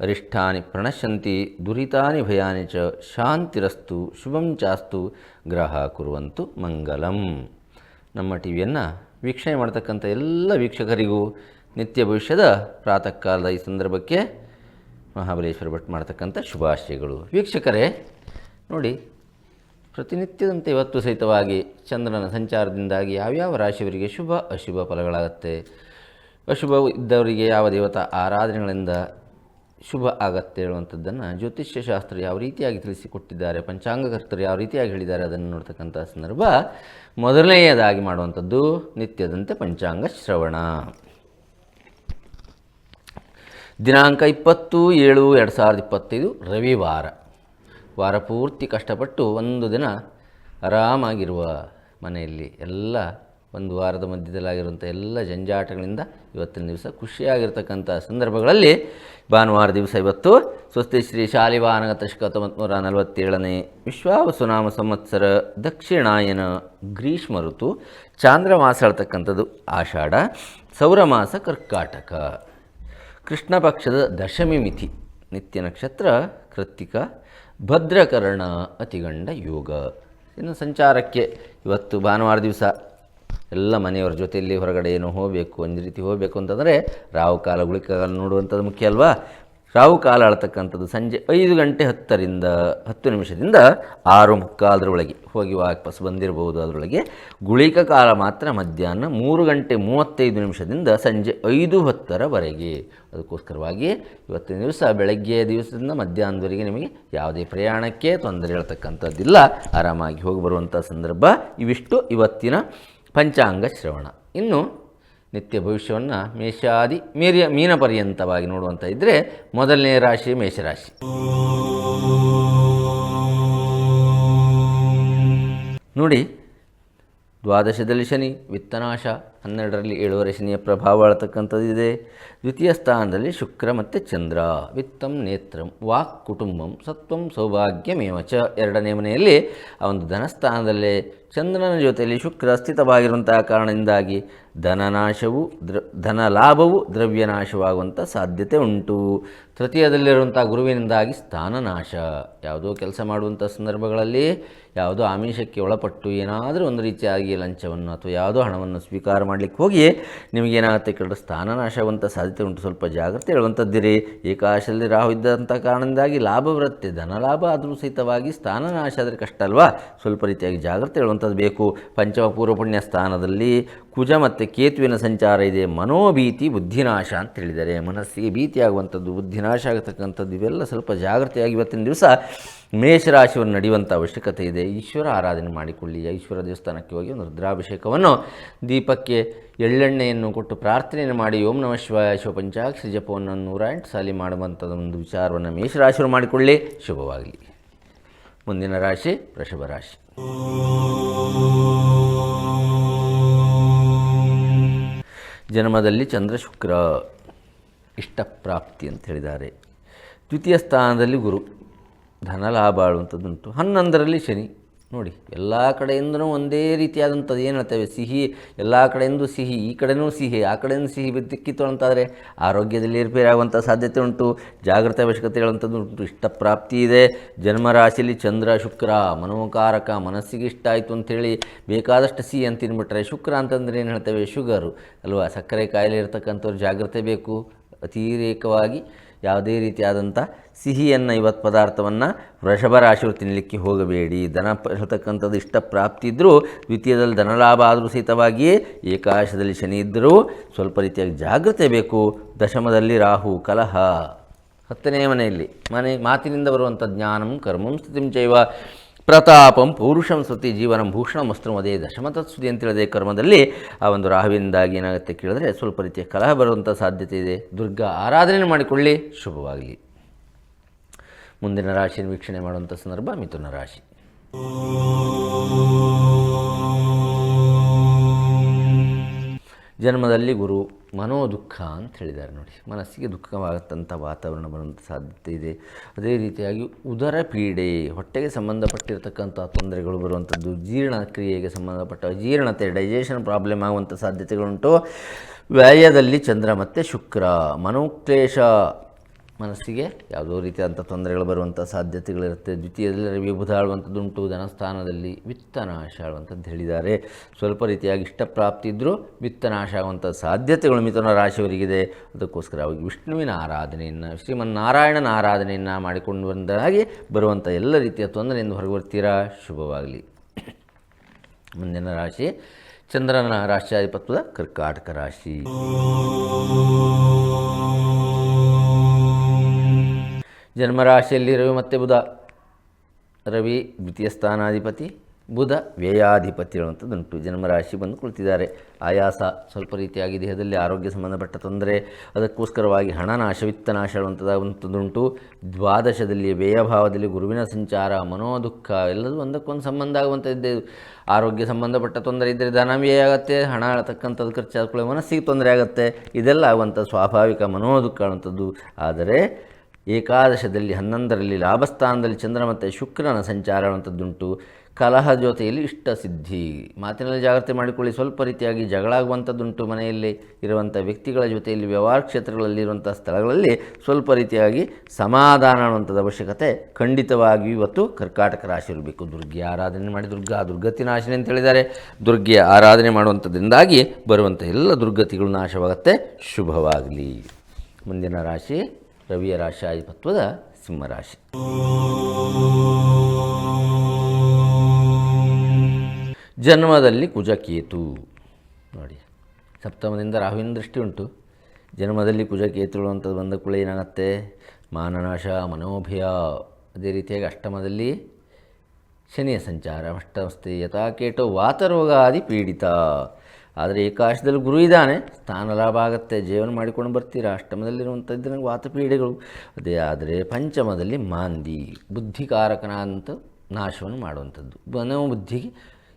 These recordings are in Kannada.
ಅರಿಷ್ಟಾನಿ ಪ್ರಣಶ್ಯಂತಿ ದುರಿತಾನಿ ಭಯಾನಿ ಚ ಶಾಂತಿರಸ್ತು, ಶುಭಂ ಚಾಸ್ತು, ಗ್ರಹ ಕುರುವಂತು ಮಂಗಲಂ. ನಮ್ಮ ಟಿ ವಿಯನ್ನು ವೀಕ್ಷಣೆ ಮಾಡ್ತಕ್ಕಂಥ ಎಲ್ಲ ವೀಕ್ಷಕರಿಗೂ ನಿತ್ಯ ಭವಿಷ್ಯದ ಪ್ರಾತಃ ಕಾಲದ ಈ ಸಂದರ್ಭಕ್ಕೆ ಮಹಾಬಲೇಶ್ವರ ಭಟ್ ಮಾಡ್ತಕ್ಕಂಥ ಶುಭಾಶಯಗಳು. ವೀಕ್ಷಕರೇ, ನೋಡಿ, ಪ್ರತಿನಿತ್ಯದಂತೆ ಇವತ್ತು ಸಹಿತವಾಗಿ ಚಂದ್ರನ ಸಂಚಾರದಿಂದಾಗಿ ಯಾವ್ಯಾವ ರಾಶಿಯವರಿಗೆ ಶುಭ ಅಶುಭ ಫಲಗಳಾಗತ್ತೆ? ಅಶುಭ ಇದ್ದವರಿಗೆ ಯಾವ ದೇವತಾ ಆರಾಧನೆಗಳಿಂದ ಶುಭ ಆಗತ್ತೆ ಹೇಳುವಂಥದ್ದನ್ನು ಜ್ಯೋತಿಷ್ಯಶಾಸ್ತ್ರ ಯಾವ ರೀತಿಯಾಗಿ ತಿಳಿಸಿಕೊಟ್ಟಿದ್ದಾರೆ, ಪಂಚಾಂಗಕರ್ತರು ಯಾವ ರೀತಿಯಾಗಿ ಹೇಳಿದ್ದಾರೆ ಅದನ್ನು ನೋಡ್ತಕ್ಕಂಥ ಸಂದರ್ಭ. ಮೊದಲನೆಯದಾಗಿ ಮಾಡುವಂಥದ್ದು ನಿತ್ಯದಂತೆ ಪಂಚಾಂಗ ಶ್ರವಣ. ದಿನಾಂಕ ಇಪ್ಪತ್ತು ಏಳು ಎರಡು ಸಾವಿರದ ಇಪ್ಪತ್ತೈದು ರವಿವಾರ. ವಾರ ಪೂರ್ತಿ ಕಷ್ಟಪಟ್ಟು ಒಂದು ದಿನ ಆರಾಮಾಗಿರುವ ಮನೆಯಲ್ಲಿ ಎಲ್ಲ ಒಂದು ವಾರದ ಮಧ್ಯದಲ್ಲಾಗಿರುವಂಥ ಎಲ್ಲ ಜಂಜಾಟಗಳಿಂದ ಇವತ್ತಿನ ದಿವಸ ಖುಷಿಯಾಗಿರ್ತಕ್ಕಂಥ ಸಂದರ್ಭಗಳಲ್ಲಿ ಭಾನುವಾರ ದಿವಸ ಇವತ್ತು ಸ್ವಸ್ತಿ ಶ್ರೀ ಶಾಲಿವಾನಗತ ಶಕ ಹತ್ತೊಂಬತ್ತು ನಲವತ್ತೇಳನೇ ವಿಶ್ವಾವಸುನಾಮ ಸಂವತ್ಸರ ದಕ್ಷಿಣಾಯನ ಗ್ರೀಷ್ಮ ಋತು ಚಾಂದ್ರಮಾಸ ಹೇಳ್ತಕ್ಕಂಥದ್ದು ಆಷಾಢ ಸೌರಮಾಸ ಕರ್ಕಾಟಕ. ಕೃಷ್ಣ ಪಕ್ಷದ ದಶಮಿ ಮಿಥಿ, ನಿತ್ಯ ನಕ್ಷತ್ರ ಕೃತ್ತಿಕ, ಭದ್ರಕರ್ಣ ಅತಿಗಂಡ ಯೋಗ. ಇನ್ನು ಸಂಚಾರಕ್ಕೆ ಇವತ್ತು ಭಾನುವಾರ ದಿವಸ ಎಲ್ಲ ಮನೆಯವರ ಜೊತೆಯಲ್ಲಿ ಹೊರಗಡೆ ಏನು ಹೋಗಬೇಕು, ಒಂದು ರೀತಿ ಹೋಗಬೇಕು ಅಂತಂದರೆ ರಾವು ಕಾಲ ಗುಳಿಕಾಲ ನೋಡುವಂಥದ್ದು ಮುಖ್ಯ ಅಲ್ವಾ? ರಾವು ಕಾಲ ಆಳ್ತಕ್ಕಂಥದ್ದು ಸಂಜೆ ಐದು ಗಂಟೆ ಹತ್ತರಿಂದ, ಹತ್ತು ನಿಮಿಷದಿಂದ ಆರು ಮುಕ್ಕಾಲರೊಳಗೆ ಹೋಗಿ ವಾಪಸ್ ಬಂದಿರಬಹುದು ಅದರೊಳಗೆ. ಗುಳಿಕ ಕಾಲ ಮಾತ್ರ ಮಧ್ಯಾಹ್ನ ಮೂರು ಗಂಟೆ ಮೂವತ್ತೈದು ನಿಮಿಷದಿಂದ ಸಂಜೆ ಐದು ಹತ್ತರವರೆಗೆ. ಅದಕ್ಕೋಸ್ಕರವಾಗಿ ಇವತ್ತಿನ ದಿವಸ ಬೆಳಗ್ಗೆ ದಿವಸದಿಂದ ಮಧ್ಯಾಹ್ನದವರೆಗೆ ನಿಮಗೆ ಯಾವುದೇ ಪ್ರಯಾಣಕ್ಕೆ ತೊಂದರೆ ಹೇಳ್ತಕ್ಕಂಥದ್ದಿಲ್ಲ ಆರಾಮಾಗಿ ಹೋಗಿ ಬರುವಂಥ ಸಂದರ್ಭ ಇವಿಷ್ಟು ಇವತ್ತಿನ ಪಂಚಾಂಗ ಶ್ರವಣ. ಇನ್ನು ನಿತ್ಯ ಭವಿಷ್ಯವನ್ನು ಮೇಷಾದಿ, ಮೀರಿಯ ಮೀನ ಪರ್ಯಂತವಾಗಿ ನೋಡುವಂಥ ಇದ್ದರೆ ಮೊದಲನೇ ರಾಶಿ ಮೇಷರಾಶಿ. ನೋಡಿ, ದ್ವಾದಶದಲ್ಲಿ ಶನಿ, ವಿತ್ತನಾಶ ಹನ್ನೆರಡರಲ್ಲಿ ಏಳುವರೆ ಶನಿಯ ಪ್ರಭಾವ ಆಳ್ತಕ್ಕಂಥದ್ದಿದೆ ದ್ವಿತೀಯ ಸ್ಥಾನದಲ್ಲಿ ಶುಕ್ರ ಮತ್ತು ಚಂದ್ರ. ವಿತ್ತಂ ನೇತ್ರಂ, ವಾಕ್ ಕುಟುಂಬಂ, ಸತ್ವಂ ಸೌಭಾಗ್ಯಮೇವ ಚ. ಎರಡನೇ ಮನೆಯಲ್ಲಿ ಆ ಒಂದು ಧನಸ್ಥಾನದಲ್ಲೇ ಚಂದ್ರನ ಜೊತೆಯಲ್ಲಿ ಶುಕ್ರ ಸ್ಥಿತವಾಗಿರುವಂತಹ ಕಾರಣದಿಂದಾಗಿ ಧನನಾಶವು, ದ್ರ ಧನ ಲಾಭವು ದ್ರವ್ಯನಾಶವಾಗುವಂಥ ಸಾಧ್ಯತೆ ಉಂಟು. ತೃತೀಯದಲ್ಲಿರುವಂಥ ಗುರುವಿನಿಂದಾಗಿ ಸ್ಥಾನನಾಶ. ಯಾವುದೋ ಕೆಲಸ ಮಾಡುವಂಥ ಸಂದರ್ಭಗಳಲ್ಲಿ ಯಾವುದೋ ಆಮಿಷಕ್ಕೆ ಒಳಪಟ್ಟು ಏನಾದರೂ ಒಂದು ರೀತಿಯಾಗಿ ಲಂಚವನ್ನು ಅಥವಾ ಯಾವುದೋ ಹಣವನ್ನು ಸ್ವೀಕಾರ ಮಾಡಲಿಕ್ಕೆ ಹೋಗಿ ನಿಮಗೇನಾಗುತ್ತೆ ಕೆಲವು ಆಗುವಂಥ ಸಾಧ್ಯತೆ ಉಂಟು. ಸ್ವಲ್ಪ ಜಾಗ್ರತೆ ಹೇಳುವಂಥದ್ದಿರಿ. ಏಕಾಶದಲ್ಲಿ ರಾಹು ಇದ್ದಂಥ ಕಾರಣದಿಂದಾಗಿ ಲಾಭ ಬರುತ್ತೆ. ಧನ ಲಾಭ ಆದರೂ ಸಹಿತವಾಗಿ ಸ್ಥಾನನಾಶ ಆದರೆ ಕಷ್ಟ ಅಲ್ವಾ? ಸ್ವಲ್ಪ ರೀತಿಯಾಗಿ ಜಾಗ್ರತೆ ಹೇಳುವಂಥದ್ದು ಬೇಕು. ಪಂಚಮ ಪೂರ್ವ ಪುಣ್ಯ ಸ್ಥಾನದಲ್ಲಿ ಕುಜ ಮತ್ತು ಕೇತುವಿನ ಸಂಚಾರ ಇದೆ. ಮನೋಭೀತಿ, ಬುದ್ಧಿನಾಶ ಅಂತ ಹೇಳಿದ್ದಾರೆ ಮನಸ್ಸಿಗೆ ಭೀತಿಯಾಗುವಂಥದ್ದು, ಬುದ್ಧಿನಾಶ ಆಗತಕ್ಕಂಥದ್ದು ಇವೆಲ್ಲ ಸ್ವಲ್ಪ ಜಾಗೃತಿಯಾಗಿ ಇವತ್ತಿನ ದಿವಸ ಮೇಷರಾಶಿಯನ್ನು ನಡೆಯುವಂಥ ಅವಶ್ಯಕತೆ ಇದೆ. ಈಶ್ವರ ಆರಾಧನೆ ಮಾಡಿಕೊಳ್ಳಿ. ಈಶ್ವರ ದೇವಸ್ಥಾನಕ್ಕೆ ಹೋಗಿ ಒಂದು ರುದ್ರಾಭಿಷೇಕವನ್ನು ದೀಪಕ್ಕೆ ಎಳ್ಳೆಣ್ಣೆಯನ್ನು ಕೊಟ್ಟು ಪ್ರಾರ್ಥನೆಯನ್ನು ಮಾಡಿ. ಓಂ ನಮಃ ಶಿವಾಯ. ಶಿವ ಪಂಚಾಕ್ಷರಿ ಜಪವನ್ನು ನೂರ ಎಂಟು ಸಾಲಿ ಮಾಡುವಂಥದ್ದು ಒಂದು ವಿಚಾರವನ್ನು ಮೇಷರಾಶಿಯವರು ಮಾಡಿಕೊಳ್ಳಿ. ಶುಭವಾಗಲಿ. ಮುಂದಿನ ರಾಶಿ, ವೃಷಭ ರಾಶಿ. ಜನ್ಮದಲ್ಲಿ ಚಂದ್ರ ಶುಕ್ರ ಇಷ್ಟಪ್ರಾಪ್ತಿ ಅಂತ ಹೇಳಿದ್ದಾರೆ. ದ್ವಿತೀಯ ಸ್ಥಾನದಲ್ಲಿ ಗುರು ಧನ ಧನಲಾಭ ಆಳುವಂಥದ್ದುಂಟು. ಹನ್ನೊಂದರಲ್ಲಿ ಶನಿ. ನೋಡಿ, ಎಲ್ಲ ಕಡೆಯಿಂದನೂ ಒಂದೇ ರೀತಿಯಾದಂಥದ್ದು ಏನು ಹೇಳ್ತೇವೆ? ಸಿಹಿ, ಎಲ್ಲ ಕಡೆಯಿಂದ ಸಿಹಿ, ಈ ಕಡೆನೂ ಸಿಹಿ, ಆ ಕಡೆಯಿಂದ ಸಿಹಿ ಬಿದ್ದಿಕ್ಕಿತ್ತು ಅಂತಾದರೆ ಆರೋಗ್ಯದಲ್ಲಿ ಏರ್ಪೇರಾಗುವಂಥ ಸಾಧ್ಯತೆ ಉಂಟು ಜಾಗೃತ ಅವಶ್ಯಕತೆಗಳಂಥದ್ದು ಉಂಟು, ಇಷ್ಟಪ್ರಾಪ್ತಿ ಇದೆ. ಜನ್ಮರಾಶಿಲಿ ಚಂದ್ರ, ಶುಕ್ರ, ಮನೋಕಾರಕ, ಮನಸ್ಸಿಗೆ ಇಷ್ಟ ಆಯಿತು ಅಂಥೇಳಿ ಬೇಕಾದಷ್ಟು ಸಿಹಿ ಅಂತ ತಿನ್ಬಿಟ್ರೆ ಶುಕ್ರ ಅಂತಂದರೆ ಏನು ಹೇಳ್ತೇವೆ? ಶುಗರು, ಅಲ್ವಾ? ಸಕ್ಕರೆ ಕಾಯಿಲೆ ಇರ್ತಕ್ಕಂಥವ್ರು ಜಾಗ್ರತೆ ಬೇಕು, ಅತಿರೇಕವಾಗಿ ಯಾವುದೇ ರೀತಿಯಾದಂಥ ಸಿಹಿಯನ್ನು ಇವತ್ತು ಪದಾರ್ಥವನ್ನು ವೃಷಭ ರಾಶಿಯವರು ತಿನ್ನಲಿಕ್ಕೆ ಹೋಗಬೇಡಿ. ಧನ ಇರತಕ್ಕಂಥದ್ದು ಇಷ್ಟ ಪ್ರಾಪ್ತಿ ಇದ್ದರೂ ದ್ವಿತೀಯದಲ್ಲಿ ಧನಲಾಭ ಆದರೂ ಸಹಿತವಾಗಿಯೇ ಏಕಾಶದಲ್ಲಿ ಶನಿ ಇದ್ದರೂ ಸ್ವಲ್ಪ ರೀತಿಯಾಗಿ ಜಾಗ್ರತೆ ಬೇಕು. ದಶಮದಲ್ಲಿ ರಾಹು, ಕಲಹ. ಹತ್ತನೇ ಮನೆಯಲ್ಲಿ ಮನೆ, ಮಾತಿನಿಂದ ಬರುವಂಥ ಜ್ಞಾನಂ, ಕರ್ಮಂ ಸ್ಥಿತಿಂ ಚೈವ. ಪ್ರತಾಪಂ, ಪೌರುಷಂ ಸ್ತುತಿ ಜೀವನಂ, ಭೂಷಣ ಮಸ್ತ್ರಮದೇ ದಶಮತತ್ಸುತಿ ಅಂತೇಳಿದೆ ಕರ್ಮದಲ್ಲಿ ಆ ಒಂದು ರಾಹುವಿನಿಂದಾಗಿ ಏನಾಗುತ್ತೆ ಕೇಳಿದ್ರೆ ಸ್ವಲ್ಪ ರೀತಿಯ ಕಲಹ ಬರುವಂಥ ಸಾಧ್ಯತೆ ಇದೆ. ದುರ್ಗಾ ಆರಾಧನೆ ಮಾಡಿಕೊಳ್ಳಿ. ಶುಭವಾಗಲಿ. ಮುಂದಿನ ರಾಶಿಯನ್ನು ವೀಕ್ಷಣೆ ಮಾಡುವಂಥ ಸಂದರ್ಭ ಮಿಥುನ ರಾಶಿ. ಜನ್ಮದಲ್ಲಿ ಗುರು ಮನೋದುಃಖ ಅಂತ ಹೇಳಿದ್ದಾರೆ ನೋಡಿ. ಮನಸ್ಸಿಗೆ ದುಃಖವಾಗತ್ತಂಥ ವಾತಾವರಣ ಬರುವಂಥ ಸಾಧ್ಯತೆ ಇದೆ. ಅದೇ ರೀತಿಯಾಗಿ ಉದರ ಪೀಡೆ, ಹೊಟ್ಟೆಗೆ ಸಂಬಂಧಪಟ್ಟಿರತಕ್ಕಂಥ ತೊಂದರೆಗಳು ಬರುವಂಥದ್ದು, ಜೀರ್ಣ ಕ್ರಿಯೆಗೆ ಸಂಬಂಧಪಟ್ಟ ಜೀರ್ಣತೆ ಡೈಜೆಷನ್ ಪ್ರಾಬ್ಲಮ್ ಆಗುವಂಥ ಸಾಧ್ಯತೆಗಳುಂಟು. ವ್ಯಯದಲ್ಲಿ ಚಂದ್ರ ಮತ್ತು ಶುಕ್ರ, ಮನೋಕ್ಲೇಶ ಮನಸ್ಸಿಗೆ ಯಾವುದೋ ರೀತಿಯಾದಂಥ ತೊಂದರೆಗಳು ಬರುವಂಥ ಸಾಧ್ಯತೆಗಳಿರುತ್ತೆ. ದ್ವಿತೀಯದಲ್ಲಿ ರವಿ ಬುಧ ಆಳುವಂಥದ್ದುಂಟು, ಧನಸ್ಥಾನದಲ್ಲಿ ವಿತ್ತನಾಶ ಆಳುವಂಥದ್ದು ಹೇಳಿದ್ದಾರೆ. ಸ್ವಲ್ಪ ರೀತಿಯಾಗಿ ಇಷ್ಟಪ್ರಾಪ್ತಿ ಇದ್ದರೂ ವಿತ್ತನಾಶ ಆಗುವಂಥ ಸಾಧ್ಯತೆಗಳು ಮಿಥುನ ರಾಶಿಯವರಿಗಿದೆ. ಅದಕ್ಕೋಸ್ಕರ ಅವಾಗ ವಿಷ್ಣುವಿನ ಆರಾಧನೆಯನ್ನು, ಶ್ರೀಮನ್ನಾರಾಯಣನ ಆರಾಧನೆಯನ್ನು ಮಾಡಿಕೊಂಡು ಬಂದಾಗಿ ಬರುವಂಥ ಎಲ್ಲ ರೀತಿಯ ತೊಂದರೆಯಿಂದ ಹೊರಗೆ ಬರ್ತೀರಾ ಶುಭವಾಗಲಿ. ಮುಂದಿನ ರಾಶಿ, ಚಂದ್ರನ ರಾಶಿಯಾಧಿಪತ್ವದ ಕರ್ಕಾಟಕ ರಾಶಿ. ಜನ್ಮರಾಶಿಯಲ್ಲಿ ರವಿ ಮತ್ತು ಬುಧ ರವಿ ದ್ವಿತೀಯ ಸ್ಥಾನಾಧಿಪತಿ ಬುಧ ವ್ಯಯಾಧಿಪತಿ ಹೇಳುವಂಥದ್ದುಂಟು ಜನ್ಮರಾಶಿ ಬಂದು ಕುಳಿತಿದ್ದಾರೆ ಆಯಾಸ ಸ್ವಲ್ಪ ರೀತಿಯಾಗಿ ದೇಹದಲ್ಲಿ ಆರೋಗ್ಯ ಸಂಬಂಧಪಟ್ಟ ತೊಂದರೆ ಅದಕ್ಕೋಸ್ಕರವಾಗಿ ಹಣನಾಶ ವಿತ್ತನಾಶ ಹೇಳುವಂಥದ್ದಾಗುವಂಥದ್ದುಂಟು ದ್ವಾದಶದಲ್ಲಿ ವ್ಯಯಭಾವದಲ್ಲಿ ಗುರುವಿನ ಸಂಚಾರ ಮನೋದುಃಖ ಎಲ್ಲದೂ ಒಂದಕ್ಕೊಂದು ಸಂಬಂಧ ಆಗುವಂಥದ್ದೇ ಆರೋಗ್ಯ ಸಂಬಂಧಪಟ್ಟ ತೊಂದರೆ ಇದ್ದರೆ ಧನ ವ್ಯಯ ಆಗುತ್ತೆ ಹಣ ತಕ್ಕಂಥದ್ದು ಖರ್ಚಾದ ಮನಸ್ಸಿಗೆ ತೊಂದರೆ ಆಗುತ್ತೆ ಇದೆಲ್ಲ ಆಗುವಂಥ ಸ್ವಾಭಾವಿಕ ಮನೋದುಃಖ ಅನ್ನುವಂಥದ್ದು ಆದರೆ ಏಕಾದಶದಲ್ಲಿ ಹನ್ನೊಂದರಲ್ಲಿ ಲಾಭಸ್ಥಾನದಲ್ಲಿ ಚಂದ್ರ ಮತ್ತು ಶುಕ್ರನ ಸಂಚಾರ ಅನ್ನುವಂಥದ್ದುಂಟು. ಕಲಹ ಜೊತೆಯಲ್ಲಿ ಇಷ್ಟ ಸಿದ್ಧಿ. ಮಾತಿನಲ್ಲಿ ಜಾಗ್ರತೆ ಮಾಡಿಕೊಳ್ಳಿ. ಸ್ವಲ್ಪ ರೀತಿಯಾಗಿ ಜಗಳಾಗುವಂಥದ್ದುಂಟು ಮನೆಯಲ್ಲಿ ಇರುವಂಥ ವ್ಯಕ್ತಿಗಳ ಜೊತೆಯಲ್ಲಿ ವ್ಯವಹಾರ ಕ್ಷೇತ್ರಗಳಲ್ಲಿರುವಂಥ ಸ್ಥಳಗಳಲ್ಲಿ ಸ್ವಲ್ಪ ರೀತಿಯಾಗಿ ಸಮಾಧಾನ ಅನ್ನುವಂಥದ್ದು ಅವಶ್ಯಕತೆ. ಖಂಡಿತವಾಗಿಯೂ ಇವತ್ತು ಕರ್ಕಾಟಕ ರಾಶಿ ಇರಬೇಕು. ದುರ್ಗೆ ಆರಾಧನೆ ಮಾಡಿ ದುರ್ಗಾ, ದುರ್ಗತಿ ನಾಶನೆ ಅಂತ ಹೇಳಿದ್ದಾರೆ. ದುರ್ಗೆ ಆರಾಧನೆ ಮಾಡುವಂಥದ್ದರಿಂದಾಗಿ ಬರುವಂಥ ಎಲ್ಲ ದುರ್ಗತಿಗಳು ನಾಶವಾಗುತ್ತೆ. ಶುಭವಾಗಲಿ. ಮುಂದಿನ ರಾಶಿ ರವಿಯ ರಾಶಿಯಾಧಿಪತ್ವದ ಸಿಂಹರಾಶಿ. ಜನ್ಮದಲ್ಲಿ ಕುಜಕೇತು. ನೋಡಿ, ಸಪ್ತಮದಿಂದ ರಾಹುವಿನ ದೃಷ್ಟಿ ಉಂಟು. ಜನ್ಮದಲ್ಲಿ ಕುಜಕೇತುಗಳು ಅಂತ ಬಂದ ಕೂಡ ಏನಾಗುತ್ತೆ? ಮಾನನಾಶ, ಮನೋಭಯ. ಅದೇ ರೀತಿಯಾಗಿ ಅಷ್ಟಮದಲ್ಲಿ ಶನಿಯ ಸಂಚಾರ ಅಷ್ಟಮಸ್ತೆ ಯಥಾಕೇಟೋ ವಾತರೋಗಾದಿ ಪೀಡಿತ. ಆದರೆ ಏಕಾಶದಲ್ಲಿ ಗುರು ಇದ್ದಾನೆ ಸ್ಥಾನ ಲಾಭ ಆಗುತ್ತೆ, ಜೀವನ ಮಾಡಿಕೊಂಡು ಬರ್ತೀರಾ? ಅಷ್ಟಮದಲ್ಲಿರುವಂಥದ್ದು ನನಗೆ ವಾತಪೀಡೆಗಳು. ಅದೇ ಆದರೆ ಪಂಚಮದಲ್ಲಿ ಮಾಂದಿ ಬುದ್ಧಿಕಾರಕನಾದಂಥ ನಾಶವನ್ನು ಮಾಡುವಂಥದ್ದು ಮನೋ ಬುದ್ಧಿಗೆ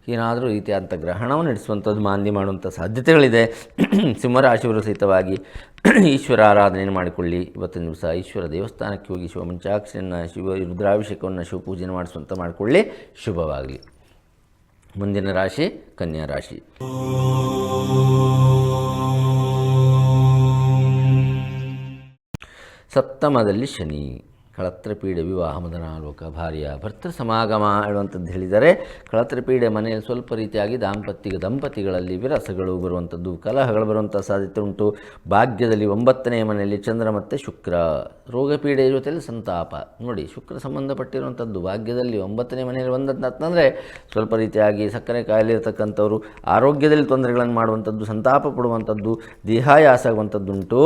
ಏನಾದರೂ ರೀತಿಯಾದಂಥ ಗ್ರಹಣವನ್ನು ನಡೆಸುವಂಥದ್ದು ಮಾಂದಿ ಮಾಡುವಂಥ ಸಾಧ್ಯತೆಗಳಿದೆ. ಸಿಂಹರಾಶಿಯವರು ಸಹಿತವಾಗಿ ಈಶ್ವರ ಆರಾಧನೆಯನ್ನು ಮಾಡಿಕೊಳ್ಳಿ. ಇವತ್ತಿನ ದಿವಸ ಈಶ್ವರ ದೇವಸ್ಥಾನಕ್ಕೆ ಹೋಗಿ ಶಿವ ಮಂಚಾಕ್ಷಿಯನ್ನು ಶಿವ ರುದ್ರಾಭಿಷೇಕವನ್ನು, ಶಿವಪೂಜೆಯನ್ನು ಮಾಡಿಸುವಂಥ ಮಾಡಿಕೊಳ್ಳಿ. ಶುಭವಾಗಲಿ. ಮುಂದಿನ ರಾಶಿ ಕನ್ಯಾ ರಾಶಿ. ಸಪ್ತಮದಲ್ಲಿ ಶನಿ. ಕಳತ್ರಪೀಡೆ ವಿವಾಹ ಮದನಾಲೋಕ ಭಾರ್ಯ ಭರ್ತೃ ಸಮಾಗಮ ಹೇಳುವಂಥದ್ದು ಹೇಳಿದರೆ ಕಳತ್ರಪೀಡೆ ಮನೆಯಲ್ಲಿ ಸ್ವಲ್ಪ ರೀತಿಯಾಗಿ ದಾಂಪತ್ಯ ದಂಪತಿಗಳಲ್ಲಿ ವಿರಸಗಳು ಬರುವಂಥದ್ದು, ಕಲಹಗಳು ಬರುವಂಥ ಸಾಧ್ಯತೆ ಉಂಟು. ಭಾಗ್ಯದಲ್ಲಿ ಒಂಬತ್ತನೆಯ ಮನೆಯಲ್ಲಿ ಚಂದ್ರ ಮತ್ತು ಶುಕ್ರ. ರೋಗಪೀಡೆಯ ಜೊತೆಯಲ್ಲಿ ಸಂತಾಪ. ನೋಡಿ, ಶುಕ್ರ ಸಂಬಂಧಪಟ್ಟಿರುವಂಥದ್ದು, ಭಾಗ್ಯದಲ್ಲಿ ಒಂಬತ್ತನೇ ಮನೆಯಲ್ಲಿ ಬಂದಂತಂದರೆ ಸ್ವಲ್ಪ ರೀತಿಯಾಗಿ ಸಕ್ಕರೆ ಕಾಯಿಲೆ ಇರತಕ್ಕಂಥವ್ರು ಆರೋಗ್ಯದಲ್ಲಿ ತೊಂದರೆಗಳನ್ನು ಮಾಡುವಂಥದ್ದು, ಸಂತಾಪ ಪಡುವಂಥದ್ದು, ದೇಹಾಯಾಸ ಆಗುವಂಥದ್ದುಂಟು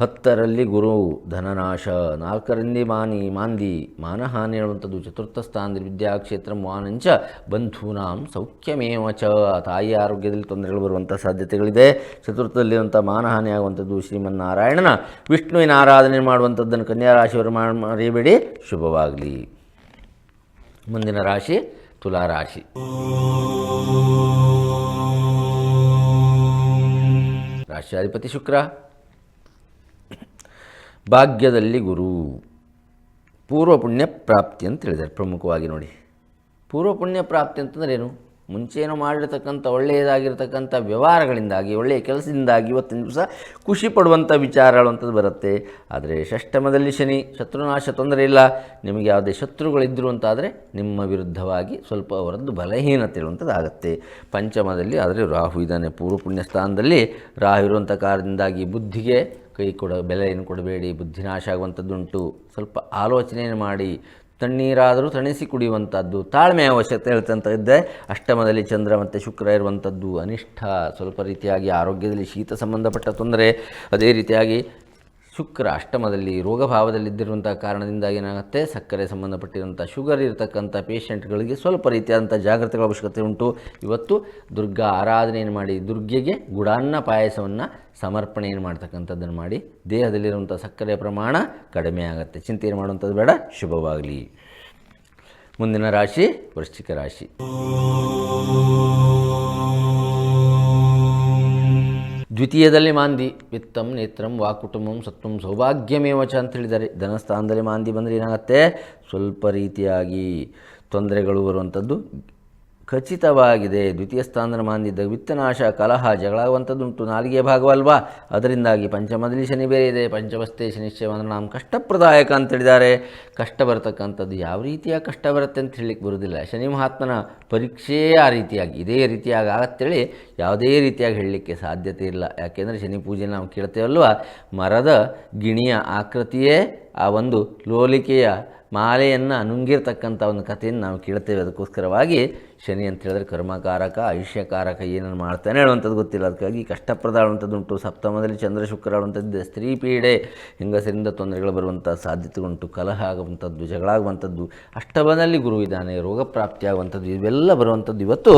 ಹತ್ತರಲ್ಲಿ ಗುರು, ಧನನಾಶ, ನಾಲ್ಕರಲ್ಲಿ ಮಾನಿ, ಮಾಂದಿ, ಮಾನಹಾನಿ ಹೇಳುವಂಥದ್ದು ಚತುರ್ಥ ಸ್ಥಾನದಲ್ಲಿ ವಿದ್ಯಾಕ್ಷೇತ್ರ ಮಾನಂಚ ಬಂಧೂನಾಂ ಸೌಖ್ಯಮೇವ ಚ. ತಾಯಿಯ ಆರೋಗ್ಯದಲ್ಲಿ ತೊಂದರೆಗಳು ಬರುವಂಥ ಸಾಧ್ಯತೆಗಳಿದೆ. ಚತುರ್ಥದಲ್ಲಿರುವಂಥ ಮಾನಹಾನಿ ಆಗುವಂಥದ್ದು ಶ್ರೀಮನ್ನಾರಾಯಣನ. ವಿಷ್ಣುವಿನ ಆರಾಧನೆ ಮಾಡುವಂಥದ್ದನ್ನು ಕನ್ಯಾ ರಾಶಿಯವರು ಮರೆಯಬೇಡಿ. ಶುಭವಾಗಲಿ. ಮುಂದಿನ ರಾಶಿ ತುಲಾರಾಶಿ ರಾಶಿಯಾಧಿಪತಿ ಶುಕ್ರ. ಭಾಗ್ಯದಲ್ಲಿ ಗುರು. ಪೂರ್ವ ಪುಣ್ಯ ಪ್ರಾಪ್ತಿ ಅಂತ ಹೇಳಿದ್ದಾರೆ ಪ್ರಮುಖವಾಗಿ ನೋಡಿ. ಪೂರ್ವ ಪುಣ್ಯ ಪ್ರಾಪ್ತಿ ಅಂತಂದ್ರೆ ಏನು? ಮುಂಚೆನೂ ಮಾಡಿರ್ತಕ್ಕಂಥ ಒಳ್ಳೆಯದಾಗಿರ್ತಕ್ಕಂಥ ವ್ಯವಹಾರಗಳಿಂದಾಗಿ, ಒಳ್ಳೆಯ ಕೆಲಸದಿಂದಾಗಿ ಇವತ್ತಿನ ದಿವಸ ಖುಷಿ ಪಡುವಂಥ ವಿಚಾರಗಳು ಅಂಥದ್ದು ಬರುತ್ತೆ. ಆದರೆ ಷಷ್ಟಮದಲ್ಲಿ ಶನಿ, ಶತ್ರುನಾಶ ತೊಂದರೆ ಇಲ್ಲ. ನಿಮಗೆ ಯಾವುದೇ ಶತ್ರುಗಳಿದ್ದರು ಅಂತಾದರೆ ನಿಮ್ಮ ವಿರುದ್ಧವಾಗಿ ಸ್ವಲ್ಪ ಅವರದ್ದು ಬಲಹೀನತೆ ಇರುವಂಥದ್ದು ಆಗುತ್ತೆ. ಪಂಚಮದಲ್ಲಿ ಆದರೆ ರಾಹು ಇದ್ದಾನೆ. ಪೂರ್ವ ಪುಣ್ಯ ಸ್ಥಾನದಲ್ಲಿ ರಾಹು ಇರುವಂಥ ಕಾರಣದಿಂದಾಗಿ ಬುದ್ಧಿಗೆ ಕೈ ಕೊಡ, ಬೆಲೆಯನ್ನು ಕೊಡಬೇಡಿ, ಬುದ್ಧಿನಾಶ ಆಗುವಂಥದ್ದುಂಟು. ಸ್ವಲ್ಪ ಆಲೋಚನೆಯನ್ನು ಮಾಡಿ, ತಣ್ಣೀರಾದರೂ ತಣಿಸಿ ಕುಡಿಯುವಂಥದ್ದು, ತಾಳ್ಮೆ ಅವಶ್ಯಕತೆ ಹೇಳ್ತಂತ ಇದ್ದೆ ಅಷ್ಟಮದಲ್ಲಿ ಚಂದ್ರ ಮತ್ತು ಶುಕ್ರ ಇರುವಂಥದ್ದು. ಅನಿಷ್ಠ ಸ್ವಲ್ಪ ರೀತಿಯಾಗಿ ಆರೋಗ್ಯದಲ್ಲಿ ಶೀತ ಸಂಬಂಧಪಟ್ಟ ತೊಂದರೆ ಅದೇ ರೀತಿಯಾಗಿ ಶುಕ್ರ ಅಷ್ಟಮದಲ್ಲಿ ರೋಗಭಾವದಲ್ಲಿದ್ದಿರುವಂಥ ಕಾರಣದಿಂದಾಗಿ ಏನಾಗುತ್ತೆ? ಸಕ್ಕರೆ ಸಂಬಂಧಪಟ್ಟಿರುವಂಥ ಶುಗರ್ ಇರತಕ್ಕಂಥ ಪೇಷಂಟ್ಗಳಿಗೆ ಸ್ವಲ್ಪ ರೀತಿಯಾದಂಥ ಜಾಗ್ರತೆಗಳ ಅವಶ್ಯಕತೆ ಉಂಟು. ಇವತ್ತು ದುರ್ಗಾ ಆರಾಧನೆಯನ್ನು ಮಾಡಿ ದುರ್ಗೆಗೆ ಗುಡಾನ್ನ ಪಾಯಸವನ್ನು ಸಮರ್ಪಣೆಯನ್ನು ಮಾಡ್ತಕ್ಕಂಥದ್ದನ್ನು ಮಾಡಿ ದೇಹದಲ್ಲಿರುವಂಥ ಸಕ್ಕರೆಯ ಪ್ರಮಾಣ ಕಡಿಮೆ ಆಗುತ್ತೆ. ಚಿಂತೆ ಮಾಡುವಂಥದ್ದು ಬೇಡ, ಶುಭವಾಗಲಿ. ಮುಂದಿನ ರಾಶಿ, ವೃಶ್ಚಿಕ ರಾಶಿ. ದ್ವಿತೀಯದಲ್ಲಿ ಮಾಂದಿ, ವಿತ್ತಂ ನೇತ್ರಂ ವಾಕುಟುಂಬಂ ಸತ್ವಂ ಸೌಭಾಗ್ಯಮೇವಚ ಅಂತ ಹೇಳಿದ್ದಾರೆ. ಧನಸ್ಥಾನದಲ್ಲಿ ಮಾಂದಿ ಬಂದರೆ ಏನಾಗುತ್ತೆ? ಸ್ವಲ್ಪ ರೀತಿಯಾಗಿ ತೊಂದರೆಗಳು ಬರುವಂಥದ್ದು. ಖಚಿತವಾಗಿದೆ. ದ್ವಿತೀಯ ಸ್ಥಾನದ ಮಾಂದಿದ್ದ ವಿತ್ತನಾಶ, ಕಲಹ, ಜಗಳಾಗುವಂಥದ್ದುಂಟು. ನಾಲಿಗೆ ಭಾಗವಲ್ವಾ? ಅದರಿಂದಾಗಿ ಪಂಚಮದಲ್ಲಿ ಶನಿ ಬೇರೆ ಇದೆ. ಪಂಚಮಸ್ಥೆ ಶನಿಶ್ಚಯ ಅಂದರೆ ನಾವು ಕಷ್ಟಪ್ರದಾಯಕ ಅಂತ ಹೇಳಿದ್ದಾರೆ ಕಷ್ಟ ಬರತಕ್ಕಂಥದ್ದು ಯಾವ ರೀತಿಯ ಕಷ್ಟ ಬರುತ್ತೆ ಅಂತ ಹೇಳಲಿಕ್ಕೆ ಬರುವುದಿಲ್ಲ. ಶನಿ ಮಹಾತ್ಮನ ಪರೀಕ್ಷೆ ಆ ರೀತಿಯಾಗಿ, ಇದೇ ರೀತಿಯಾಗಿ ಆಗತ್ತೇಳಿ ಯಾವುದೇ ರೀತಿಯಾಗಿ ಹೇಳಲಿಕ್ಕೆ ಸಾಧ್ಯತೆ ಇಲ್ಲ. ಯಾಕೆಂದರೆ ಶನಿ ಪೂಜೆ ನಾವು ಕೇಳ್ತೇವಲ್ವ, ಮರದ ಗಿಣಿಯ ಆಕೃತಿಯೇ ಆ ಒಂದು ಲೋಲಿಕೆಯ ಮಾಲೆಯನ್ನು ನುಂಗಿರ್ತಕ್ಕಂಥ ಒಂದು ಕಥೆಯನ್ನು ನಾವು ಕೇಳ್ತೇವೆ. ಅದಕ್ಕೋಸ್ಕರವಾಗಿ ಶನಿ ಅಂತ ಹೇಳಿದ್ರೆ ಕರ್ಮಕಾರಕ ಆಯುಷ್ಯಕಾರಕ ಏನನ್ನು ಮಾಡ್ತಾನೆ ಹೇಳುವಂಥದ್ದು ಗೊತ್ತಿಲ್ಲ. ಅದಕ್ಕಾಗಿ ಕಷ್ಟಪ್ರದ ಆಳುವಂಥದ್ದುಂಟು ಸಪ್ತಮದಲ್ಲಿ ಚಂದ್ರ ಶುಕ್ರ ಸ್ತ್ರೀ ಪೀಡೆ, ಹೆಂಗಸರಿಂದ ತೊಂದರೆಗಳು ಬರುವಂಥ ಸಾಧ್ಯತೆಗಳುಂಟು ಕಲಹ ಆಗುವಂಥದ್ದು, ಜಗಳಾಗುವಂಥದ್ದು, ಅಷ್ಟಮದಲ್ಲಿ ಗುರು ಇದ್ದಾನೆ, ರೋಗ ಪ್ರಾಪ್ತಿಯಾಗುವಂಥದ್ದು, ಇವೆಲ್ಲ ಬರುವಂಥದ್ದು ಇವತ್ತು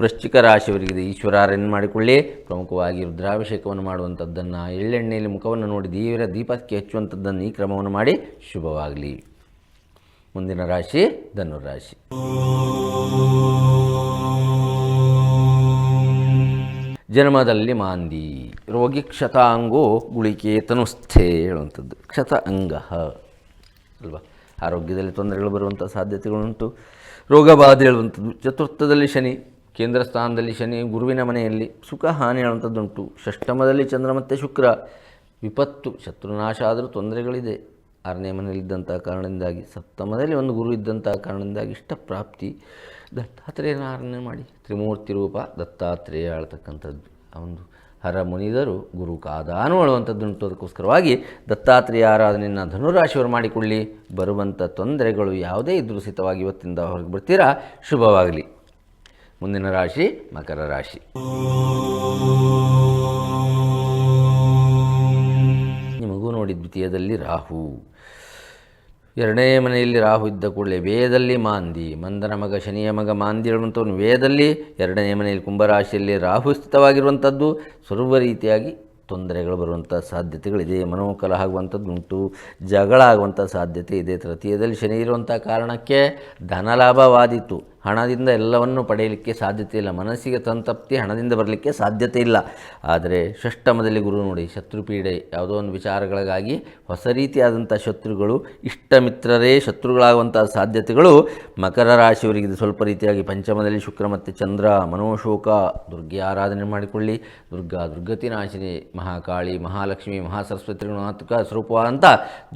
ವೃಶ್ಚಿಕ ರಾಶಿಯವರಿಗಿದೆ. ಈಶ್ವರಾರನ್ನು ಮಾಡಿಕೊಳ್ಳಿ. ಪ್ರಮುಖವಾಗಿ ರುದ್ರಾಭಿಷೇಕವನ್ನು ಮಾಡುವಂಥದ್ದನ್ನು, ಎಳ್ಳೆಣ್ಣೆಯಲ್ಲಿ ಮುಖವನ್ನು ನೋಡಿ ದೇವರ ದೀಪಕ್ಕೆ ಹಚ್ಚುವಂಥದ್ದನ್ನು ಈ ಕ್ರಮವನ್ನು ಮಾಡಿ ಶುಭವಾಗಲಿ. ಮುಂದಿನ ರಾಶಿ ಧನುರಾಶಿ. ಜನ್ಮದಲ್ಲಿ ಮಾಂದಿ, ರೋಗಿ ಕ್ಷತಾಂಗೋ ಗುಳಿಕೆ ತನುಸ್ಥೆ ಹೇಳುವಂಥದ್ದು. ಕ್ಷತ ಅಂಗ ಅಲ್ವಾ? ಆರೋಗ್ಯದಲ್ಲಿ ತೊಂದರೆಗಳು ಬರುವಂಥ ಸಾಧ್ಯತೆಗಳುಂಟು. ರೋಗ ಬಾಧೆ ಹೇಳುವಂಥದ್ದು. ಚತುರ್ಥದಲ್ಲಿ ಶನಿ, ಕೇಂದ್ರ ಸ್ಥಾನದಲ್ಲಿ ಶನಿ, ಗುರುವಿನ ಮನೆಯಲ್ಲಿ ಸುಖ ಹಾನಿ ಹೇಳುವಂಥದ್ದುಂಟು. ಷಷ್ಟಮದಲ್ಲಿ ಚಂದ್ರ ಮತ್ತು ಶುಕ್ರ. ವಿಪತ್ತು, ಶತ್ರುನಾಶ ಆದರೂ ತೊಂದರೆಗಳಿದೆ. ಆರನೇ ಮನೆಯಲ್ಲಿದ್ದಂಥ ಕಾರಣದಿಂದಾಗಿ ಸಪ್ತಮದಲ್ಲಿ ಒಂದು ಗುರು ಇದ್ದಂಥ ಕಾರಣದಿಂದಾಗಿ ಇಷ್ಟಪ್ರಾಪ್ತಿ ದತ್ತಾತ್ರೇಯನ ಆರಾಧನೆ ಮಾಡಿ. ತ್ರಿಮೂರ್ತಿ ರೂಪ ದತ್ತಾತ್ರೇಯ ಆಳ್ತಕ್ಕಂಥದ್ದು. ಒಂದು ಹರ ಮುನಿದರು ಗುರು ಕಾದಾನು ಹೇಳುವಂಥದ್ದುಂಟು ಅದಕ್ಕೋಸ್ಕರವಾಗಿ ದತ್ತಾತ್ರೇಯ ಆರಾಧನೆಯನ್ನು ಧನುರಾಶಿಯವರು ಮಾಡಿಕೊಳ್ಳಿ. ಬರುವಂಥ ತೊಂದರೆಗಳು ಯಾವುದೇ ಇದ್ರೂ ಸಿತವಾಗಿ ಇವತ್ತಿಂದ ಹೊರಗೆ ಬರ್ತೀರಾ? ಶುಭವಾಗಲಿ. ಮುಂದಿನ ರಾಶಿ ಮಕರ ರಾಶಿ. ನಿಮಗೂ ನೋಡಿ ದ್ವಿತೀಯದಲ್ಲಿ ರಾಹು. ಎರಡನೇ ಮನೆಯಲ್ಲಿ ರಾಹು ಇದ್ದ ಕೂಡಲೇ ವೇದದಲ್ಲಿ ಮಾಂದಿ, ಮಂದನ ಮಗ ಶನಿಯ ಮಗ ಮಾಂದಿ ಹೇಳುವಂಥವನು ವೇದದಲ್ಲಿ ಎರಡನೇ ಮನೆಯಲ್ಲಿ ಕುಂಭರಾಶಿಯಲ್ಲಿ ರಾಹು ಸ್ಥಿತವಾಗಿರುವಂಥದ್ದು. ಸರ್ವ ರೀತಿಯಾಗಿ ತೊಂದರೆಗಳು ಬರುವಂಥ ಸಾಧ್ಯತೆಗಳಿದೆ ಮನೋಕಲಹ ಆಗುವಂಥದ್ದು ಉಂಟು, ಜಗಳ ಆಗುವಂಥ ಸಾಧ್ಯತೆ ಇದೆ. ತೃತೀಯದಲ್ಲಿ ಶನಿ ಇರುವಂಥ ಕಾರಣಕ್ಕೆ ಧನಲಾಭವಾದೀತು. ಹಣದಿಂದ ಎಲ್ಲವನ್ನು ಪಡೆಯಲಿಕ್ಕೆ ಸಾಧ್ಯತೆ ಇಲ್ಲ. ಮನಸ್ಸಿಗೆ ಸಂತಪ್ತಿ, ಹಣದಿಂದ ಬರಲಿಕ್ಕೆ ಸಾಧ್ಯತೆ ಇಲ್ಲ. ಆದರೆ ಷಷ್ಟಮದಲ್ಲಿ ಗುರು ನೋಡಿ, ಶತ್ರುಪೀಡೆ ಯಾವುದೋ ಒಂದು ವಿಚಾರಗಳಿಗಾಗಿ ಹೊಸ ರೀತಿಯಾದಂಥ ಶತ್ರುಗಳು ಇಷ್ಟ ಮಿತ್ರರೇ ಶತ್ರುಗಳಾಗುವಂಥ ಸಾಧ್ಯತೆಗಳು ಮಕರ ರಾಶಿಯವರಿಗೆ. ಸ್ವಲ್ಪ ರೀತಿಯಾಗಿ ಪಂಚಮದಲ್ಲಿ ಶುಕ್ರ ಮತ್ತು ಚಂದ್ರ, ಮನೋಶೋಕ, ದುರ್ಗೆ ಆರಾಧನೆ ಮಾಡಿಕೊಳ್ಳಿ. ದುರ್ಗಾ ದುರ್ಗತಿ ನಾಶಿನಿ, ಮಹಾಕಾಳಿ, ಮಹಾಲಕ್ಷ್ಮಿ, ಮಹಾಸರಸ್ವತಿ ಗುಣಾತ್ಮಕ ಸ್ವರೂಪವಾದಂಥ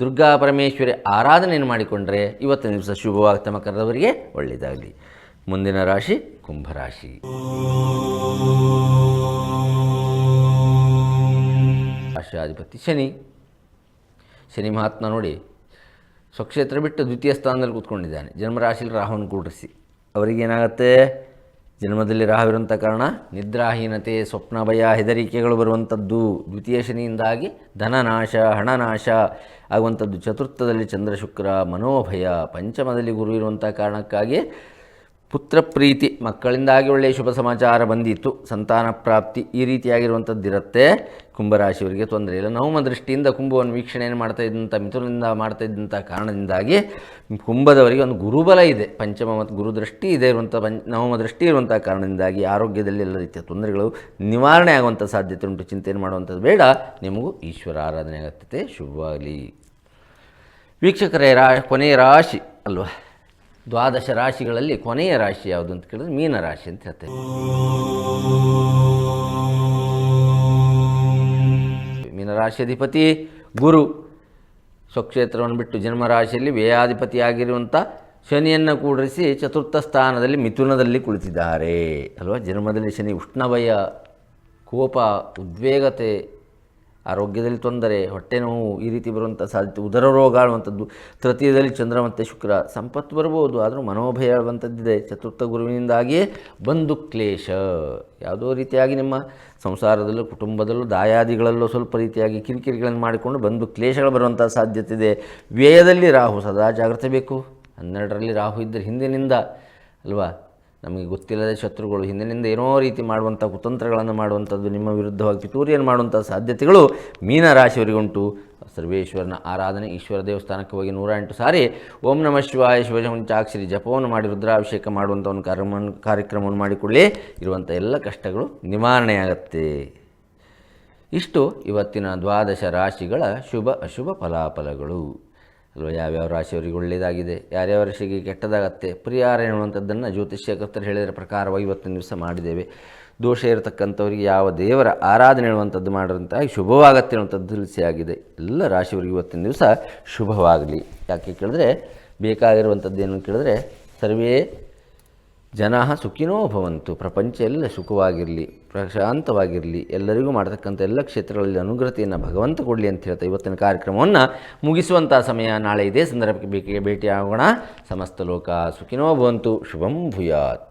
ದುರ್ಗಾ ಪರಮೇಶ್ವರಿ ಆರಾಧನೆಯನ್ನು ಮಾಡಿಕೊಂಡರೆ ಇವತ್ತಿನ ದಿವಸ ಶುಭವಾಗ್ತಾ ಮಕರದವರಿಗೆ ಒಳ್ಳೆಯದಾಗಲಿ. ಮುಂದಿನ ರಾಶಿ ಕುಂಭರಾಶಿ. ರಾಶಿಯಾಧಿಪತಿ ಶನಿ. ಶನಿ ಮಹಾತ್ಮ ನೋಡಿ, ಸ್ವಕ್ಷೇತ್ರ ಬಿಟ್ಟು ದ್ವಿತೀಯ ಸ್ಥಾನದಲ್ಲಿ ಕೂತ್ಕೊಂಡಿದ್ದಾನೆ. ಜನ್ಮರಾಶಿಲಿ ರಾಹುವನ್ನು ಕೂಡಿಸಿ. ಅವರಿಗೇನಾಗುತ್ತೆ ಜನ್ಮದಲ್ಲಿ ರಾಹುವಿರುವಂಥ ಕಾರಣ ನಿದ್ರಾಹೀನತೆ, ಸ್ವಪ್ನ ಭಯ, ಹೆದರಿಕೆಗಳು ಬರುವಂಥದ್ದು. ದ್ವಿತೀಯ ಶನಿಯಿಂದಾಗಿ ಧನನಾಶ ಹಣನಾಶ ಆಗುವಂಥದ್ದು. ಚತುರ್ಥದಲ್ಲಿ ಚಂದ್ರ ಶುಕ್ರ, ಮನೋಭಯ, ಪಂಚಮದಲ್ಲಿ ಗುರು ಇರುವಂಥ ಕಾರಣಕ್ಕಾಗಿ ಪುತ್ರ ಪ್ರೀತಿ, ಮಕ್ಕಳಿಂದಾಗಿ ಒಳ್ಳೆಯ ಶುಭ ಸಮಾಚಾರ ಬಂದಿತ್ತು. ಸಂತಾನ ಪ್ರಾಪ್ತಿ ಈ ರೀತಿಯಾಗಿರುವಂಥದ್ದಿರುತ್ತೆ ಕುಂಭರಾಶಿಯವರಿಗೆ ತೊಂದರೆ ಇಲ್ಲ. ನವಮ ದೃಷ್ಟಿಯಿಂದ ಕುಂಭವನ್ನು ವೀಕ್ಷಣೆಯನ್ನು ಮಾಡ್ತಾ ಇದ್ದಂಥ ಮಿಥುನದಿಂದ ಮಾಡ್ತಾ ಇದ್ದಂಥ ಕಾರಣದಿಂದಾಗಿ ಕುಂಭದವರಿಗೆ ಒಂದು ಗುರುಬಲ ಇದೆ. ಪಂಚಮ ಮತ್ತು ಗುರುದೃಷ್ಟಿ ಇದೆ ಇರುವಂಥ ಪಂಚ, ನವಮ ದೃಷ್ಟಿ ಇರುವಂಥ ಕಾರಣದಿಂದಾಗಿ ಆರೋಗ್ಯದಲ್ಲಿ ಎಲ್ಲ ರೀತಿಯ ತೊಂದರೆಗಳು ನಿವಾರಣೆ ಆಗುವಂಥ ಸಾಧ್ಯತೆ ಉಂಟು. ಚಿಂತೆಯನ್ನು ಮಾಡುವಂಥದ್ದು ಬೇಡ. ನಿಮಗೂ ಈಶ್ವರ ಆರಾಧನೆ ಆಗತ್ತೆ. ಶುಭವಾಗಲಿ. ವೀಕ್ಷಕರೇ, ರಾ, ಕೊನೆಯ ರಾಶಿ ಅಲ್ವಾ? ದ್ವಾದಶ ರಾಶಿಗಳಲ್ಲಿ ಕೊನೆಯ ರಾಶಿ ಯಾವುದು ಅಂತ ಕೇಳಿದ್ರೆ ಮೀನ ರಾಶಿ ಅಂತ ಹೇಳ್ತೇವೆ ಮೀನರಾಶಿ ಅಧಿಪತಿ ಗುರು. ಸ್ವಕ್ಷೇತ್ರವನ್ನು ಬಿಟ್ಟು ಜನ್ಮರಾಶಿಯಲ್ಲಿ ವ್ಯಯಾಧಿಪತಿಯಾಗಿರುವಂಥ ಶನಿಯನ್ನು ಕೂಡಿಸಿ ಚತುರ್ಥ ಸ್ಥಾನದಲ್ಲಿ ಮಿಥುನದಲ್ಲಿ ಕುಳಿತಿದ್ದಾರೆ. ಅಲ್ವಾ? ಜನ್ಮದಲ್ಲಿ ಶನಿ ಉಷ್ಣವಯ, ಕೋಪ, ಉದ್ವೇಗತೆ ಆರೋಗ್ಯದಲ್ಲಿ ತೊಂದರೆ, ಹೊಟ್ಟೆ ನೋವು ಈ ರೀತಿ ಬರುವಂಥ ಸಾಧ್ಯತೆ, ಉದರ ರೋಗ ಆಳುವಂಥದ್ದು, ತೃತೀಯದಲ್ಲಿ ಚಂದ್ರ ಮತ್ತು ಶುಕ್ರ, ಸಂಪತ್ತು ಬರ್ಬೋದು, ಆದರೂ ಮನೋಭಯ ಆಳುವಂಥದ್ದಿದೆ. ಚತುರ್ಥ ಗುರುವಿನಿಂದಾಗಿಯೇ ಬಂದು ಕ್ಲೇಶ. ಯಾವುದೋ ರೀತಿಯಾಗಿ ನಿಮ್ಮ ಸಂಸಾರದಲ್ಲೂ, ಕುಟುಂಬದಲ್ಲೂ, ದಾಯಾದಿಗಳಲ್ಲೂ ಸ್ವಲ್ಪ ರೀತಿಯಾಗಿ ಕಿರಿಕಿರಿಗಳನ್ನು ಮಾಡಿಕೊಂಡು ಬಂದು ಕ್ಲೇಶಗಳು ಬರುವಂಥ ಸಾಧ್ಯತೆ ಇದೆ ವ್ಯಯದಲ್ಲಿ ರಾಹು ಸದಾ ಜಾಗ್ರತೆ ಬೇಕು. ಹನ್ನೆರಡರಲ್ಲಿ ರಾಹು ಇದ್ದರೆ ಹಿಂದಿನಿಂದ, ಅಲ್ವಾ? ನಮಗೆ ಗೊತ್ತಿಲ್ಲದ ಶತ್ರುಗಳು ಹಿಂದಿನಿಂದ ಏನೋ ರೀತಿ ಮಾಡುವಂಥ ಕುತಂತ್ರಗಳನ್ನು ಮಾಡುವಂಥದ್ದು ನಿಮ್ಮ ವಿರುದ್ಧವಾಗಿ ಪಿತೂರಿಯನ್ನು ಮಾಡುವಂಥ ಸಾಧ್ಯತೆಗಳು ಮೀನರಾಶಿಯವರಿಗುಂಟು. ಸರ್ವೇಶ್ವರನ ಆರಾಧನೆ, ಈಶ್ವರ ದೇವಸ್ಥಾನಕ್ಕೆ ಹೋಗಿ ನೂರ ಎಂಟು ಸಾರಿ ಓಂ ನಮ ಶಿವಾಯ ಶಿವಜಂಚಾಕ್ಷರಿ ಜಪವನ್ನು ಮಾಡಿ, ರುದ್ರಾಭಿಷೇಕ ಮಾಡುವಂಥ ಒಂದು ಕಾರ್ಯಕ್ರಮ ಕಾರ್ಯಕ್ರಮವನ್ನು ಮಾಡಿಕೊಳ್ಳಿ. ಇರುವಂಥ ಎಲ್ಲ ಕಷ್ಟಗಳು ನಿವಾರಣೆಯಾಗತ್ತೆ. ಇಷ್ಟು ಇವತ್ತಿನ ದ್ವಾದಶ ರಾಶಿಗಳ ಶುಭ ಅಶುಭ ಫಲಾಫಲಗಳು. ಅಲ್ವಾ? ಯಾವ್ಯಾವ ರಾಶಿಯವರಿಗೆ ಒಳ್ಳೆಯದಾಗಿದೆ ಯಾರ್ಯಾವ ರಾಶಿಗೆ ಕೆಟ್ಟದಾಗತ್ತೆ? ಪರಿಹಾರ ಎನ್ನುವಂಥದ್ದನ್ನು ಜ್ಯೋತಿಷ್ಯ ಕರ್ತರು ಹೇಳಿದ ಪ್ರಕಾರವಾಗಿ ಇವತ್ತಿನ ದಿವಸ ಮಾಡಿದ್ದೇವೆ. ದೋಷ ಇರತಕ್ಕಂಥವರಿಗೆ ಯಾವ ದೇವರ ಆರಾಧನೆ ಹೇಳುವಂಥದ್ದು ಮಾಡಿದಂಥ ಶುಭವಾಗತ್ತೆ ಅನ್ನುವಂಥದ್ದು ತಿಳಿಸಿಯಾಗಿದೆ ಎಲ್ಲ ರಾಶಿಯವರಿಗೆ ಇವತ್ತಿನ ದಿವಸ ಶುಭವಾಗಲಿ. ಯಾಕೆ ಕೇಳಿದ್ರೆ ಬೇಕಾಗಿರುವಂಥದ್ದು ಏನು ಕೇಳಿದ್ರೆ ಸರ್ವೇ ಜನ ಸುಖಿನೋ ಭವಂತು. ಪ್ರಪಂಚ ಎಲ್ಲ ಸುಖವಾಗಿರಲಿ, ಪ್ರಶಾಂತವಾಗಿರಲಿ, ಎಲ್ಲರಿಗೂ ಮಾಡತಕ್ಕಂಥ ಎಲ್ಲ ಕ್ಷೇತ್ರಗಳಲ್ಲಿ ಅನುಗ್ರಹತೆಯನ್ನು ಭಗವಂತ ಕೊಡಲಿ ಅಂತ ಹೇಳ್ತಾ ಇವತ್ತಿನ ಕಾರ್ಯಕ್ರಮವನ್ನು ಮುಗಿಸುವಂಥ ಸಮಯ ನಾಳೆ ಇದೇ. ಸಂದರ್ಭಕ್ಕೆ ಬೇಕಿಗೆ ಭೇಟಿಯಾಗೋಣ. ಸಮಸ್ತ ಲೋಕ ಸುಖಿನೋ ಭವಂತು. ಶುಭಂ ಭೂಯಾತ್.